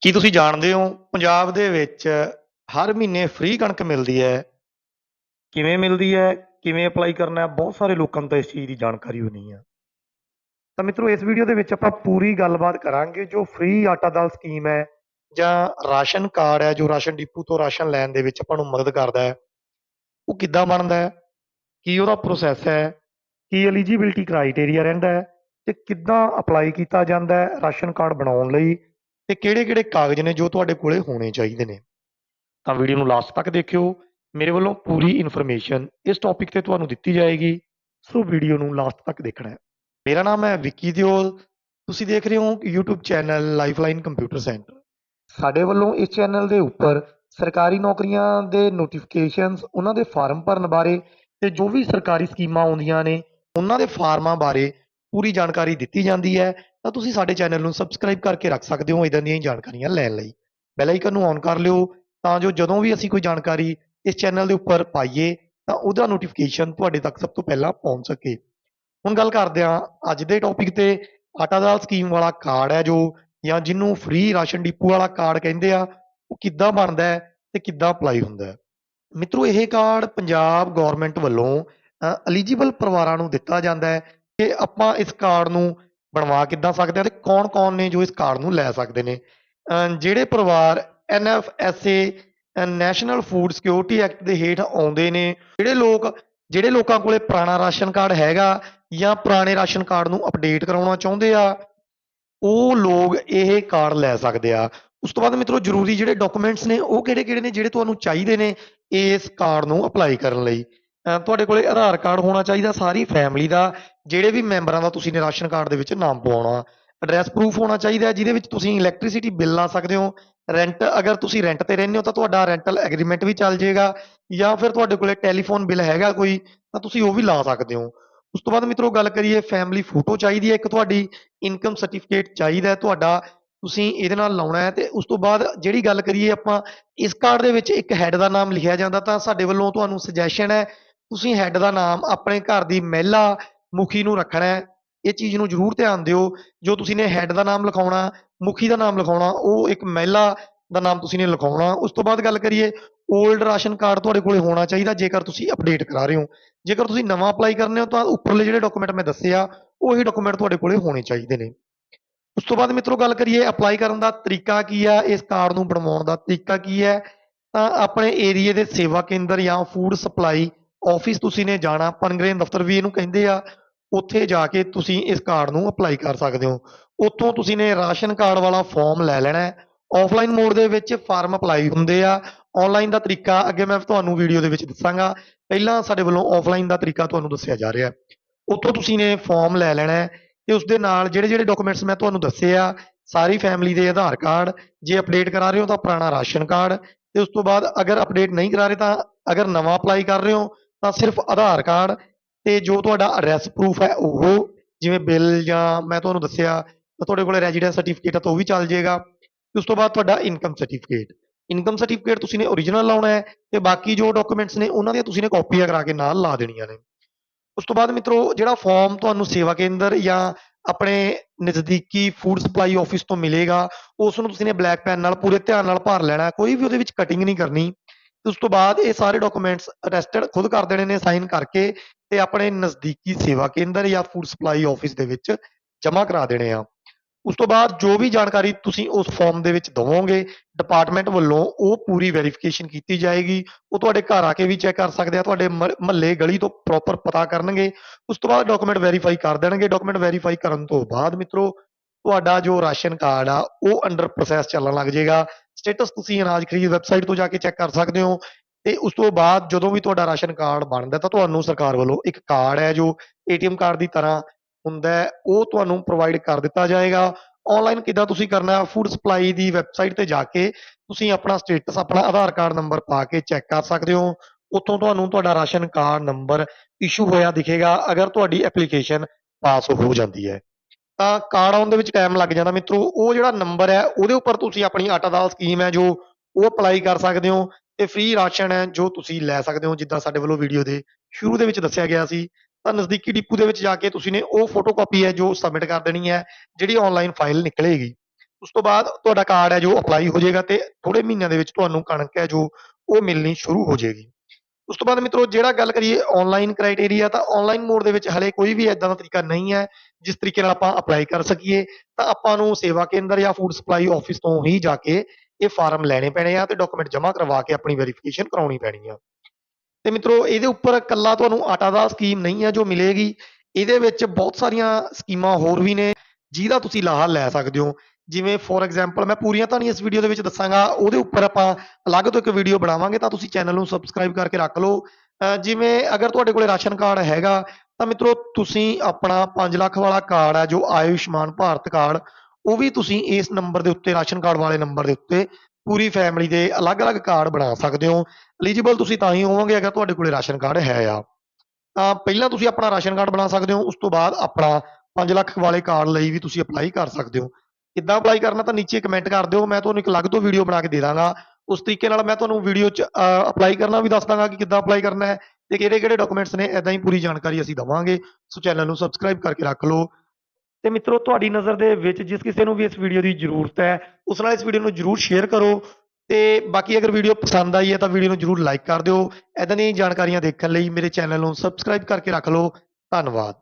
ਕੀ ਤੁਸੀਂ ਜਾਣਦੇ ਹੋ ਪੰਜਾਬ ਦੇ ਵਿੱਚ ਹਰ ਮਹੀਨੇ ਫ੍ਰੀ ਕਣਕ ਮਿਲਦੀ ਹੈ? ਕਿਵੇਂ ਮਿਲਦੀ ਹੈ? ਕਿਵੇਂ ਅਪਲਾਈ ਕਰਨਾ ਹੈ? ਬਹੁਤ ਸਾਰੇ ਲੋਕਾਂ ਨੂੰ ਤਾਂ ਇਸ ਚੀਜ਼ ਦੀ ਜਾਣਕਾਰੀ ਹੋਈ ਨਹੀਂ ਆ। ਤਾਂ ਮਿੱਤਰੋ, ਇਸ ਵੀਡੀਓ ਦੇ ਵਿੱਚ ਆਪਾਂ ਪੂਰੀ ਗੱਲਬਾਤ ਕਰਾਂਗੇ ਜੋ ਫ੍ਰੀ ਆਟਾ ਦਾਲ ਸਕੀਮ ਹੈ ਜਾਂ ਰਾਸ਼ਨ ਕਾਰਡ ਹੈ, ਜੋ ਰਾਸ਼ਨ ਡਿਪੂ ਤੋਂ ਰਾਸ਼ਨ ਲੈਣ ਦੇ ਵਿੱਚ ਆਪਾਂ ਨੂੰ ਮਦਦ ਕਰਦਾ ਹੈ। ਉਹ ਕਿੱਦਾਂ ਬਣਦਾ ਹੈ? ਕੀ ਉਹਦਾ ਪ੍ਰੋਸੈਸ ਹੈ? ਕੀ ਐਲੀਜੀਬਿਲਟੀ ਕ੍ਰਾਈਟੇਰੀਆ ਰਹਿੰਦਾ ਹੈ? ਤੇ ਕਿੱਦਾਂ ਅਪਲਾਈ ਕੀਤਾ ਜਾਂਦਾ ਹੈ ਰਾਸ਼ਨ ਕਾਰਡ ਬਣਾਉਣ ਲਈ? ਤੇ ਕਿਹੜੇ-ਕਿਹੜੇ ਕਾਗਜ਼ ਨੇ ਜੋ ਤੁਹਾਡੇ ਕੋਲੇ ਹੋਣੇ ਚਾਹੀਦੇ ਨੇ? ਤਾਂ ਵੀਡੀਓ ਨੂੰ ਲਾਸਟ ਤੱਕ ਦੇਖਿਓ। ਮੇਰੇ ਵੱਲੋਂ ਪੂਰੀ ਇਨਫੋਰਮੇਸ਼ਨ ਇਸ ਟੌਪਿਕ ਤੇ ਤੁਹਾਨੂੰ ਦਿੱਤੀ ਜਾਏਗੀ। ਸੋ ਵੀਡੀਓ ਨੂੰ ਲਾਸਟ ਤੱਕ ਦੇਖਣਾ ਹੈ। ਮੇਰਾ ਨਾਮ ਹੈ ਵਿੱਕੀ ਦਿਓਲ। ਤੁਸੀਂ ਦੇਖ ਰਹੇ ਹੋ YouTube channel Lifeline computer centre ਸਾਡੇ ਵੱਲੋਂ ਇਸ ਚੈਨਲ ਦੇ ਉੱਪਰ ਸਰਕਾਰੀ ਨੌਕਰੀਆਂ ਦੇ ਨੋਟੀਫਿਕੇਸ਼ਨਸ ਉਹਨਾਂ ਦੇ ਫਾਰਮ ਭਰਨ ਬਾਰੇ ਤੇ ਜੋ ਵੀ ਸਰਕਾਰੀ ਸਕੀਮਾਂ ਆਉਂਦੀਆਂ ਨੇ, ਉਹਨਾਂ ਦੇ ਫਾਰਮਾਂ ਬਾਰੇ ਪੂਰੀ ਜਾਣਕਾਰੀ ਦਿੱਤੀ ਜਾਂਦੀ ਹੈ। ਤਾਂ ਤੁਸੀਂ ਸਾਡੇ ਚੈਨਲ ਨੂੰ ਸਬਸਕ੍ਰਾਈਬ ਕਰਕੇ ਰੱਖ ਸਕਦੇ ਹੋ ਇਦਾਂ ਦੀਆਂ ਜਾਣਕਾਰੀਆਂ ਲੈਣ ਲਈ। ਬੈਲ ਆਈਕਨ ਨੂੰ ਔਨ ਕਰ ਲਿਓ ਤਾਂ ਜੋ ਜਦੋਂ ਵੀ ਅਸੀਂ ਕੋਈ ਜਾਣਕਾਰੀ ਇਸ ਚੈਨਲ ਦੇ ਉੱਪਰ ਪਾਈਏ ਤਾਂ ਉਹਦਾ ਨੋਟੀਫਿਕੇਸ਼ਨ ਤੁਹਾਡੇ ਤੱਕ ਸਭ ਤੋਂ ਪਹਿਲਾਂ ਪਹੁੰਚ ਸਕੇ। ਹੁਣ ਗੱਲ ਕਰਦੇ ਹਾਂ ਅੱਜ ਦੇ ਟੌਪਿਕ ਤੇ। ਆਟਾ ਦਾਲ ਸਕੀਮ ਵਾਲਾ ਕਾਰਡ ਹੈ ਜੋ ਜਾਂ ਜਿਹਨੂੰ ਫ੍ਰੀ ਰਾਸ਼ਨ ਡਿਪੂ ਵਾਲਾ ਕਾਰਡ ਕਹਿੰਦੇ ਆ, ਉਹ ਕਿੱਦਾਂ ਬਣਦਾ ਹੈ ਤੇ ਕਿੱਦਾਂ ਅਪਲਾਈ ਹੁੰਦਾ ਹੈ। ਮਿੱਤਰੋ, ਇਹ ਕਾਰਡ ਪੰਜਾਬ ਗਵਰਨਮੈਂਟ ਵੱਲੋਂ ਐਲੀਜੀਬਲ ਪਰਿਵਾਰਾਂ ਨੂੰ ਦਿੱਤਾ ਜਾਂਦਾ ਹੈ ਕਿ ਆਪਾਂ ਇਸ ਕਾਰਡ ਨੂੰ ਬਣਵਾ ਕਿੱਦਾਂ ਸਕਦੇ ਆ ਤੇ ਕੌਣ-ਕੌਣ ਨੇ ਜੋ ਇਸ ਕਾਰਡ ਨੂੰ ਲੈ ਸਕਦੇ ਨੇ? ਜਿਹੜੇ ਪਰਿਵਾਰ NFSA National Food Security Act ਦੇ ਹੇਠ ਆਉਂਦੇ ਨੇ, ਜਿਹੜੇ ਲੋਕ, ਜਿਹੜੇ ਲੋਕਾਂ ਕੋਲੇ ਪੁਰਾਣਾ ਰਾਸ਼ਨ ਕਾਰਡ ਹੈਗਾ ਜਾਂ ਪੁਰਾਣੇ ਰਾਸ਼ਨ ਕਾਰਡ ਨੂੰ ਅਪਡੇਟ ਕਰਾਉਣਾ ਚਾਹੁੰਦੇ ਆ, ਉਹ ਲੋਕ ਇਹ ਕਾਰਡ ਲੈ ਸਕਦੇ ਆ। ਉਸ ਤੋਂ ਬਾਅਦ ਮਿੱਤਰੋ, ਜ਼ਰੂਰੀ ਜਿਹੜੇ ਡਾਕੂਮੈਂਟਸ ਨੇ, ਉਹ ਕਿਹੜੇ-ਕਿਹੜੇ ਨੇ ਜਿਹੜੇ ਤੁਹਾਨੂੰ ਚਾਹੀਦੇ ਨੇ ਇਸ ਕਾਰਡ ਨੂੰ ਅਪਲਾਈ ਕਰਨ ਲਈ? ਅਹ ਤੁਹਾਡੇ ਕੋਲੇ ਆਧਾਰ ਕਾਰਡ ਹੋਣਾ ਚਾਹੀਦਾ, ਸਾਰੀ ਫੈਮਿਲੀ ਦਾ ਜਿਹੜੇ ਵੀ ਮੈਂਬਰਾਂ ਦਾ ਤੁਸੀਂ ਨੇ ਰਾਸ਼ਨ ਕਾਰਡ ਦੇ ਵਿੱਚ ਨਾਮ ਪਵਾਉਣਾ ਐਡਰੈਸ ਪ੍ਰੂਫ ਹੋਣਾ ਚਾਹੀਦਾ ਹੈ, ਜਿਹਦੇ ਵਿੱਚ ਤੁਸੀਂ ਇਲੈਕਟ੍ਰਿਸਿਟੀ ਬਿੱਲ ਲਾ ਸਕਦੇ ਹੋ। ਰੈਂਟ ਅਗਰ ਤੁਸੀਂ ਰੈਂਟ ਤੇ ਰਹਿੰਦੇ ਹੋ ਤਾਂ ਤੁਹਾਡਾ ਰੈਂਟਲ ਐਗਰੀਮੈਂਟ ਵੀ ਚੱਲ ਜਾਏਗਾ ਜਾਂ ਫਿਰ ਤੁਹਾਡੇ ਕੋਲੇ ਟੈਲੀਫੋਨ ਬਿੱਲ ਹੈਗਾ ਕੋਈ ਤਾਂ ਤੁਸੀਂ ਉਹ ਵੀ ਲਾ ਸਕਦੇ ਹੋ। ਉਸ ਤੋਂ ਬਾਅਦ ਮਿੱਤਰੋ ਗੱਲ ਕਰੀਏ ਫੈਮਿਲੀ ਫੋਟੋ ਚਾਹੀਦੀ ਹੈ ਇੱਕ ਤੁਹਾਡੀ ਇਨਕਮ ਸਰਟੀਫਿਕੇਟ ਚਾਹੀਦਾ ਹੈ ਤੁਹਾਡਾ ਤੁਸੀਂ ਇਹਦੇ ਨਾਲ ਲਾਉਣਾ ਹੈ ਤੇ ਉਸ ਤੋਂ ਬਾਅਦ ਜਿਹੜੀ ਗੱਲ ਕਰੀਏ ਆਪਾਂ ਇਸ ਕਾਰਡ ਦੇ ਵਿੱਚ ਇੱਕ ਹੈੱਡ ਦਾ ਨਾਮ ਲਿਖਿਆ ਜਾਂਦਾ ਤਾਂ ਸਾਡੇ ਵੱਲੋਂ ਤੁਹਾਨੂੰ ਸੁਜੈਸ਼ਨ ਹੈ ਤੁਸੀਂ ਹੈੱਡ ਦਾ ਨਾਮ ਆਪਣੇ ਘਰ ਦੀ ਮਹਿਲਾ ਮੁਖੀ ਨੂੰ ਰੱਖਣਾ ਹੈ। ਇਹ ਚੀਜ਼ ਨੂੰ ਜ਼ਰੂਰ ਧਿਆਨ ਦਿਓ। ਜੋ ਤੁਸੀਂ ਨੇ ਹੈੱਡ ਦਾ ਨਾਮ ਲਿਖਾਉਣਾ, ਮੁਖੀ ਦਾ ਨਾਮ ਲਿਖਾਉਣਾ, ਉਹ ਇੱਕ ਮਹਿਲਾ ਦਾ ਨਾਮ ਤੁਸੀਂ ਨੇ ਲਿਖਾਉਣਾ। ਉਸ ਤੋਂ ਬਾਅਦ ਗੱਲ ਕਰੀਏ 올ਡ ਰਾਸ਼ਨ ਕਾਰਡ ਤੁਹਾਡੇ ਕੋਲੇ ਹੋਣਾ ਚਾਹੀਦਾ, ਜੇਕਰ ਤੁਸੀਂ ਅਪਡੇਟ ਕਰਾ ਰਹੇ ਹੋ। ਜੇਕਰ ਤੁਸੀਂ ਨਵਾਂ ਅਪਲਾਈ ਕਰਨੇ ਹੋ, ਤਾਂ ਉੱਪਰਲੇ ਜਿਹੜੇ ਡਾਕੂਮੈਂਟ ਮੈਂ ਦੱਸਿਆ, ਉਹੀ ਡਾਕੂਮੈਂਟ ਤੁਹਾਡੇ ਕੋਲੇ ਹੋਣੇ ਚਾਹੀਦੇ ਨੇ। ਉਸ ਤੋਂ ਬਾਅਦ ਮਿੱਤਰੋ ਗੱਲ ਕਰੀਏ ਅਪਲਾਈ ਕਰਨ ਦਾ ਤਰੀਕਾ ਕੀ ਆ? ਇਸ ਕਾਰਡ ਨੂੰ ਬਣਵਾਉਣ ਦਾ ਤਰੀਕਾ ਕੀ ਹੈ? ਤਾਂ ਆਪਣੇ ਏਰੀਏ ਦੇ ਸੇਵਾ ਕੇਂਦਰ ਜਾਂ ਫੂਡ ਸਪਲਾਈ ਆਫਿਸ ਤੁਸੀਂ ਨੇ ਜਾਣਾ। ਪਨਗਰੇਨ ਦਫ਼ਤਰ ਵੀ ਇਹਨੂੰ ਕਹਿੰਦੇ ਆ। ਉੱਥੇ ਜਾ ਕੇ ਤੁਸੀਂ ਇਸ ਕਾਰਡ ਨੂੰ ਅਪਲਾਈ ਕਰ ਸਕਦੇ ਹੋ। ਉੱਥੋਂ ਤੁਸੀਂ ਨੇ ਰਾਸ਼ਨ ਕਾਰਡ ਵਾਲਾ ਫਾਰਮ ਲੈ ਲੈਣਾ ਹੈ। ਆਫਲਾਈਨ ਮੋਡ ਦੇ ਵਿੱਚ ਫਾਰਮ ਅਪਲਾਈ ਹੁੰਦੇ ਆ। ਆਨਲਾਈਨ ਦਾ ਤਰੀਕਾ ਅੱਗੇ ਮੈਂ ਤੁਹਾਨੂੰ ਵੀਡੀਓ ਦੇ ਵਿੱਚ ਦੱਸਾਂਗਾ। ਪਹਿਲਾਂ ਸਾਡੇ ਵੱਲੋਂ ਆਫਲਾਈਨ ਦਾ ਤਰੀਕਾ ਤੁਹਾਨੂੰ ਦੱਸਿਆ ਜਾ ਰਿਹਾ ਉੱਥੋਂ ਤੁਸੀਂ ਨੇ ਫਾਰਮ ਲੈ ਲੈਣਾ ਹੈ ਤੇ ਉਸ ਦੇ ਨਾਲ ਜਿਹੜੇ ਜਿਹੜੇ ਡਾਕੂਮੈਂਟਸ ਮੈਂ ਤੁਹਾਨੂੰ ਦੱਸੇ ਆ, ਸਾਰੀ ਫੈਮਿਲੀ ਦੇ ਆਧਾਰ ਕਾਰਡ ਜੇ ਅਪਡੇਟ ਕਰਾ ਰਹੇ ਹੋ ਤਾਂ ਪੁਰਾਣਾ ਰਾਸ਼ਨ ਕਾਰਡ ਤੇ ਉਸ ਤੋਂ ਬਾਅਦ ਅਗਰ ਅਪਡੇਟ ਨਹੀਂ ਕਰਾ ਰਹੇ ਤਾਂ ਅਗਰ ਨਵਾਂ ਅਪਲਾਈ ਕਰ ਰਹੇ ਹੋ ਤਾਂ ਸਿਰਫ ਆਧਾਰ ਕਾਰਡ ਤੇ ਜੋ ਤੁਹਾਡਾ ਐਡਰੈਸ ਪ੍ਰੂਫ ਹੈ ਉਹ ਜਿਵੇਂ ਬਿੱਲ ਜਾਂ ਮੈਂ ਤੁਹਾਨੂੰ ਦੱਸਿਆ ਤੁਹਾਡੇ ਕੋਲ ਰੈਜ਼ੀਡੈਂਸ ਸਰਟੀਫਿਕੇਟ ਹੈ ਤਾਂ ਉਹ ਵੀ ਚੱਲ ਜਾਏਗਾ। ਉਸ ਤੋਂ ਬਾਅਦ ਤੁਹਾਡਾ ਇਨਕਮ ਸਰਟੀਫਿਕੇਟ ਇਨਕਮ ਸਰਟੀਫਿਕੇਟ ਤੁਸੀਂ ਨੇ ਓਰੀਜਨਲ ਲਾਉਣਾ ਹੈ ਤੇ ਬਾਕੀ ਜੋ ਡਾਕੂਮੈਂਟਸ ਨੇ ਉਹਨਾਂ ਦੀਆਂ ਤੁਸੀਂ ਨੇ ਕਾਪੀਆਂ ਕਰਾ ਕੇ ਨਾਲ ਲਾ ਦੇਣੀਆਂ ਨੇ। ਉਸ ਤੋਂ ਬਾਅਦ ਮਿੱਤਰੋ, ਜਿਹੜਾ ਫਾਰਮ ਤੁਹਾਨੂੰ ਸੇਵਾ ਕੇਂਦਰ ਜਾਂ ਆਪਣੇ ਨਜ਼ਦੀਕੀ ਫੂਡ ਸਪਲਾਈ ਆਫਿਸ ਤੋਂ ਮਿਲੇਗਾ, ਉਸ ਨੂੰ ਤੁਸੀਂ ਨੇ ਬਲੈਕ ਪੈਨ ਨਾਲ ਪੂਰੇ ਧਿਆਨ ਨਾਲ ਭਰ ਲੈਣਾ ਕੋਈ ਵੀ ਉਹਦੇ ਵਿੱਚ ਕਟਿੰਗ ਨਹੀਂ ਕਰਨੀ। ਉਸ ਤੋਂ ਬਾਅਦ ਇਹ ਸਾਰੇ ਡਾਕੂਮੈਂਟਸ ਅਟੈਸਟਡ ਖੁਦ ਕਰ ਦੇਣੇ ਨੇ ਸਾਈਨ ਕਰਕੇ ਤੇ ਆਪਣੇ ਨਜ਼ਦੀਕੀ ਸੇਵਾ ਕੇਂਦਰ ਜਾਂ ਫੂਡ ਸਪਲਾਈ ਆਫਿਸ ਦੇ ਵਿੱਚ ਜਮ੍ਹਾਂ ਕਰਾ ਦੇਣੇ ਆ। ਉਸ ਤੋਂ ਬਾਅਦ ਜੋ ਵੀ ਜਾਣਕਾਰੀ ਤੁਸੀਂ ਉਸ ਫਾਰਮ ਦੇ ਵਿੱਚ ਦਵੋਗੇ ਡਿਪਾਰਟਮੈਂਟ ਵੱਲੋਂ ਉਹ ਪੂਰੀ ਵੈਰੀਫਿਕੇਸ਼ਨ ਕੀਤੀ ਜਾਏਗੀ। ਉਹ ਤੁਹਾਡੇ ਘਰ ਆ ਕੇ ਵੀ ਚੈੱਕ ਕਰ ਸਕਦੇ ਆ, ਤੁਹਾਡੇ ਮਹੱਲੇ ਗਲੀ ਤੋਂ ਪ੍ਰੋਪਰ ਪਤਾ ਕਰਨਗੇ। ਉਸ ਤੋਂ ਬਾਅਦ ਡਾਕੂਮੈਂਟ ਵੈਰੀਫਾਈ ਕਰ ਦੇਣਗੇ। ਡਾਕੂਮੈਂਟ ਵੈਰੀਫਾਈ ਕਰਨ ਤੋਂ ਬਾਅਦ ਮਿੱਤਰੋ, ਤੁਹਾਡਾ ਜੋ ਰਾਸ਼ਨ ਕਾਰਡ ਆ, ਉਹ ਅੰਡਰ ਪ੍ਰੋਸੈਸ ਚੱਲਣ ਲੱਗ ਜਾਏਗਾ। ਸਟੇਟਸ ਤੁਸੀਂ ਅਨਾਜ ਖਰੀਦ ਵੈਬਸਾਈਟ ਤੋਂ ਜਾ ਕੇ ਚੈੱਕ ਕਰ ਸਕਦੇ ਹੋ। ਤੇ ਉਸ ਤੋਂ ਬਾਅਦ ਜਦੋਂ ਵੀ ਤੁਹਾਡਾ ਰਾਸ਼ਨ ਕਾਰਡ ਬਣਦਾ ਤਾਂ ਤੁਹਾਨੂੰ ਸਰਕਾਰ ਵੱਲੋਂ ਇੱਕ ਕਾਰਡ ਹੈ ਜੋ ਏਟੀਐਮ ਕਾਰਡ ਦੀ ਤਰ੍ਹਾਂ ਹੁੰਦਾ ਉਹ ਤੁਹਾਨੂੰ ਪ੍ਰੋਵਾਈਡ ਕਰ ਦਿੱਤਾ ਜਾਏਗਾ। ਆਨਲਾਈਨ ਕਿੱਦਾਂ ਤੁਸੀਂ ਕਰਨਾ ਫੂਡ ਸਪਲਾਈ ਦੀ ਵੈਬਸਾਈਟ ਤੇ ਜਾ ਕੇ ਤੁਸੀਂ ਆਪਣਾ ਸਟੇਟਸ ਆਪਣਾ ਆਧਾਰ ਕਾਰਡ ਨੰਬਰ ਪਾ ਕੇ ਚੈੱਕ ਕਰ ਸਕਦੇ ਹੋ। ਉੱਥੋਂ ਤੁਹਾਨੂੰ ਤੁਹਾਡਾ ਰਾਸ਼ਨ ਕਾਰਡ ਨੰਬਰ ਇਸ਼ੂ ਹੋਇਆ ਦਿਖੇਗਾ, ਅਗਰ ਤੁਹਾਡੀ ਐਪਲੀਕੇਸ਼ਨ ਪਾਸ ਹੋ ਜਾਂਦੀ ਹੈ। ਤਾਂ ਕਾਰਡ ਆਉਣ ਦੇ ਵਿੱਚ ਟਾਈਮ ਲੱਗ ਜਾਂਦਾ ਮਿੱਤਰੋ, ਉਹ ਜਿਹੜਾ ਨੰਬਰ ਹੈ, ਉਹਦੇ ਉੱਪਰ ਤੁਸੀਂ ਆਪਣੀ ਆਟਾ ਦਾਲ ਸਕੀਮ ਹੈ ਜੋ ਉਹ ਅਪਲਾਈ ਕਰ ਸਕਦੇ ਹੋ। ਤੇ ਫ੍ਰੀ ਰਾਸ਼ਨ ਹੈ ਜੋ ਤੁਸੀਂ ਲੈ ਸਕਦੇ ਹੋ, ਜਿੱਦਾਂ ਸਾਡੇ ਵੱਲੋਂ ਵੀਡੀਓ ਦੇ ਸ਼ੁਰੂ ਦੇ ਵਿੱਚ ਦੱਸਿਆ ਗਿਆ ਸੀ। ਤਾਂ ਨਜ਼ਦੀਕੀ ਡਿਪੂ ਦੇ ਵਿੱਚ ਜਾ ਕੇ ਤੁਸੀਂ ਨੇ ਉਹ ਫੋਟੋਕਾਪੀ ਹੈ ਜੋ ਸਬਮਿਟ ਕਰ ਦੇਣੀ ਹੈ, ਜਿਹੜੀ ਆਨਲਾਈਨ ਫਾਈਲ ਨਿਕਲੇਗੀ। ਉਸ ਤੋਂ ਬਾਅਦ ਤੁਹਾਡਾ ਕਾਰਡ ਹੈ ਜੋ ਅਪਲਾਈ ਹੋ ਜਾਏਗਾ ਤੇ ਥੋੜੇ ਮਹੀਨਿਆਂ ਦੇ ਵਿੱਚ ਤੁਹਾਨੂੰ ਕਣਕ ਹੈ ਜੋ ਉਹ ਮਿਲਣੀ ਸ਼ੁਰੂ ਹੋ ਜਾਏਗੀ। ਉਸ ਤੋਂ ਬਾਅਦ ਮਿੱਤਰੋ, ਜਿਹੜਾ ਗੱਲ ਕਰੀਏ ਆਨਲਾਈਨ ਕ੍ਰਾਈਟੇਰੀਆ ਤਾਂ ਆਨਲਾਈਨ ਮੋਡ ਦੇ ਵਿੱਚ ਹਲੇ ਕੋਈ ਵੀ ਇਦਾਂ ਦਾ ਤਰੀਕਾ ਨਹੀਂ ਹੈ, ਜਿਸ ਤਰੀਕੇ ਨਾਲ ਆਪਾਂ ਅਪਲਾਈ ਕਰ ਸਕੀਏ, ਤਾਂ ਆਪਾਂ ਨੂੰ ਸੇਵਾ ਕੇਂਦਰ ਜਾਂ ਫੂਡ ਸਪਲਾਈ ਆਫਿਸ ਤੋਂ ਹੀ ਜਾ ਕੇ ਇਹ ਫਾਰਮ ਲੈਣੇ ਪੈਣੇ ਆ ਤੇ ਡਾਕੂਮੈਂਟ ਜਮ੍ਹਾਂ ਕਰਵਾ ਕੇ ਆਪਣੀ ਵੈਰੀਫਿਕੇਸ਼ਨ ਕਰਾਉਣੀ ਪੈਣੀ ਆ। ਤੇ ਮਿੱਤਰੋ, ਇਹਦੇ ਉੱਪਰ ਕੱਲਾ ਤੁਹਾਨੂੰ ਆਟਾ ਦਾ ਸਕੀਮ ਨਹੀਂ ਹੈ ਜੋ ਮਿਲੇਗੀ। ਇਹਦੇ ਵਿੱਚ ਬਹੁਤ ਸਾਰੀਆਂ ਸਕੀਮਾਂ ਹੋਰ ਵੀ ਨੇ, ਜਿਹਦਾ ਤੁਸੀਂ ਲਾਹਾ ਲੈ ਸਕਦੇ ਹੋ। ਜਿਵੇਂ ਫੋਰ ਐਗਜ਼ਾਮਪਲ ਮੈਂ ਪੂਰੀਆਂ ਤਾਂ ਨਹੀਂ ਇਸ ਵੀਡੀਓ ਦੇ ਵਿੱਚ ਦੱਸਾਂਗਾ। ਉਹਦੇ ਉੱਪਰ ਆਪਾਂ ਅਲੱਗ ਤੋਂ ਇੱਕ ਵੀਡੀਓ ਬਣਾਵਾਂਗੇ, ਤਾਂ ਤੁਸੀਂ ਚੈਨਲ ਨੂੰ ਸਬਸਕ੍ਰਾਈਬ ਕਰਕੇ ਰੱਖ ਲਓ। ਜਿਵੇਂ ਅਗਰ ਤੁਹਾਡੇ ਕੋਲੇ ਰਾਸ਼ਨ ਕਾਰਡ ਹੈਗਾ, ਤਾਂ ਮਿੱਤਰੋ, ਤੁਸੀਂ ਆਪਣਾ 5 ਲੱਖ ਵਾਲਾ ਕਾਰਡ ਹੈ ਜੋ ਆਯੁਸ਼ਮਾਨ ਭਾਰਤ ਕਾਰਡ ਉਹ ਵੀ ਤੁਸੀਂ ਇਸ ਨੰਬਰ ਦੇ ਉੱਤੇ, ਰਾਸ਼ਨ ਕਾਰਡ ਵਾਲੇ ਨੰਬਰ ਦੇ ਉੱਤੇ ਪੂਰੀ ਫੈਮਿਲੀ ਦੇ ਅਲੱਗ-ਅਲੱਗ ਕਾਰਡ ਬਣਾ ਸਕਦੇ ਹੋ। ਐਲੀਜੀਬਲ ਤੁਸੀਂ ਤਾਂ ਹੀ ਹੋਵੋਗੇ ਅਗਰ ਤੁਹਾਡੇ ਕੋਲੇ ਰਾਸ਼ਨ ਕਾਰਡ ਹੈ ਆ। ਤਾਂ ਪਹਿਲਾਂ ਤੁਸੀਂ ਆਪਣਾ ਰਾਸ਼ਨ ਕਾਰਡ ਬਣਾ ਸਕਦੇ ਹੋ, ਉਸ ਤੋਂ ਬਾਅਦ ਆਪਣਾ 5 ਲੱਖ ਵਾਲੇ ਕਾਰਡ ਲਈ ਵੀ ਤੁਸੀਂ ਅਪਲਾਈ ਕਰ ਸਕਦੇ ਹੋ। ਕਿੱਦਾਂ ਅਪਲਾਈ ਕਰਨਾ ਤਾਂ ਨੀਚੇ ਕਮੈਂਟ ਕਰ ਦਿਓ, ਮੈਂ ਤੁਹਾਨੂੰ ਇੱਕ ਅਲੱਗ ਤੋਂ ਵੀਡੀਓ ਬਣਾ ਕੇ ਦੇ ਦਾਂਗਾ। ਉਸ ਤਰੀਕੇ ਨਾਲ ਮੈਂ ਤੁਹਾਨੂੰ ਵੀਡੀਓ 'ਚ ਅਪਲਾਈ ਕਰਨਾ ਵੀ ਦੱਸ ਦਾਂਗਾ ਕਿ ਕਿੱਦਾਂ ਅਪਲਾਈ ਕਰਨਾ ਹੈ ਤੇ ਕਿਹੜੇ ਕਿਹੜੇ ਡਾਕੂਮੈਂਟਸ ਨੇ ਐਦਾਂ ਹੀ ਪੂਰੀ ਜਾਣਕਾਰੀ ਅਸੀਂ ਦਵਾਂਗੇ। ਸੋ ਚੈਨਲ ਨੂੰ ਸਬਸਕ੍ਰਾਈਬ ਕਰਕੇ ਰੱਖ ਲਓ। ਤੇ ਮਿੱਤਰੋ, ਤੁਹਾਡੀ ਨਜ਼ਰ ਦੇ ਵਿੱਚ ਜਿਸ ਕਿਸੇ ਨੂੰ ਵੀ ਇਸ ਵੀਡੀਓ ਦੀ ਜ਼ਰੂਰਤ ਹੈ, ਉਸ ਨਾਲ ਇਸ ਵੀਡੀਓ ਨੂੰ ਜ਼ਰੂਰ ਸ਼ੇਅਰ ਕਰੋ ਤੇ ਬਾਕੀ ਅਗਰ ਵੀਡੀਓ ਪਸੰਦ ਆਈ ਹੈ ਤਾਂ ਵੀਡੀਓ ਨੂੰ ਜ਼ਰੂਰ ਲਾਈਕ ਕਰ ਦਿਓ। ਐਦਾਂ ਦੀਆਂ ਜਾਣਕਾਰੀਆਂ ਦੇਖਣ ਲਈ ਮੇਰੇ ਚੈਨਲ ਨੂੰ ਸਬਸਕ੍ਰਾਈਬ ਕਰਕੇ ਰੱਖ ਲਓ। ਧੰਨਵਾਦ।